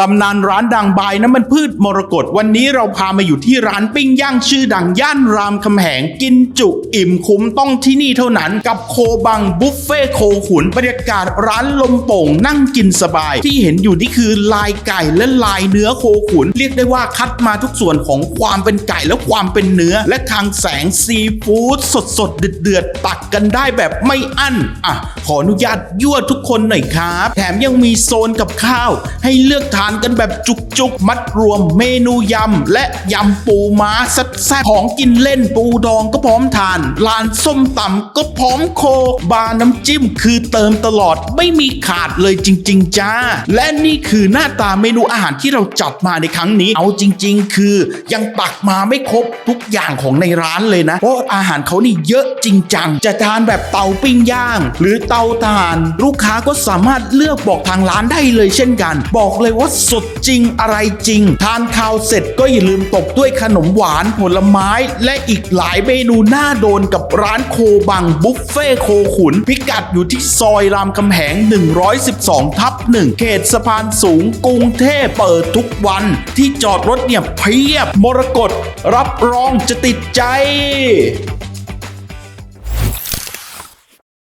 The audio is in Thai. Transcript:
ตำนานร้านดังบายน้ำมันพืชมรกตวันนี้เราพามาอยู่ที่ร้านปิ้งย่างชื่อดังย่านรามคำแหงกินจุอิ่มคุ้มต้องที่นี่เท่านั้น กับโคบังบุฟเฟ่โคขุนบรรยากาศร้านลมโป่งนั่งกินสบาย ที่เห็นอยู่นี่คือลายไก่และลายเนื้อโคขุน เรียกได้ว่าคัดมาทุกส่วนของความเป็นไก่และความเป็นเนื้อ และทางแสงซีฟู้ดสดสดเดือดๆตักกันได้แบบไม่อั้นอะขออนุญาตยั่วทุกคนหน่อยครับ แถมยังมีโซนกับข้าว ให้เลือกทานกันแบบจุกๆ มัดรวมเมนูยำ และยำปูม้าแซ่บๆของกินเล่นปูดองก็พร้อมทานลานส้มตำก็พร้อมโคบาร์น้ำจิ้มคือเติมตลอดไม่มีขาดเลยจริง ๆ จ้า และนี่คือหน้าตาเมนูอาหารที่เราจัดมาในครั้งนี้ เอาจริง ๆ คือ ยังตักมาไม่ครบทุกอย่างของในร้านเลยนะ เพราะอาหารเขานี่เยอะจริงจังจะทานแบบเตาปิ้งย่าง หรือเตาถ่าน ลูกค้าก็สามารถเลือกบอกทางร้านได้เลยเช่นกัน บอกเลยว่าสดจริงอะไรจริง ทานข้าวเสร็จก็อย่าลืมตบด้วยขนมหวานผลไม้ และอีกหลายเมนูน่าโดนกับร้านโคบังบุฟเฟ่โคขุน พิกัดอยู่ที่ซอยรามคำแหง 112 ทับ1เขตสะพานสูงกรุงเทพเปิดทุกวัน ที่จอดรถเนี่ยเพียบมรกตรับรองจะติดใจ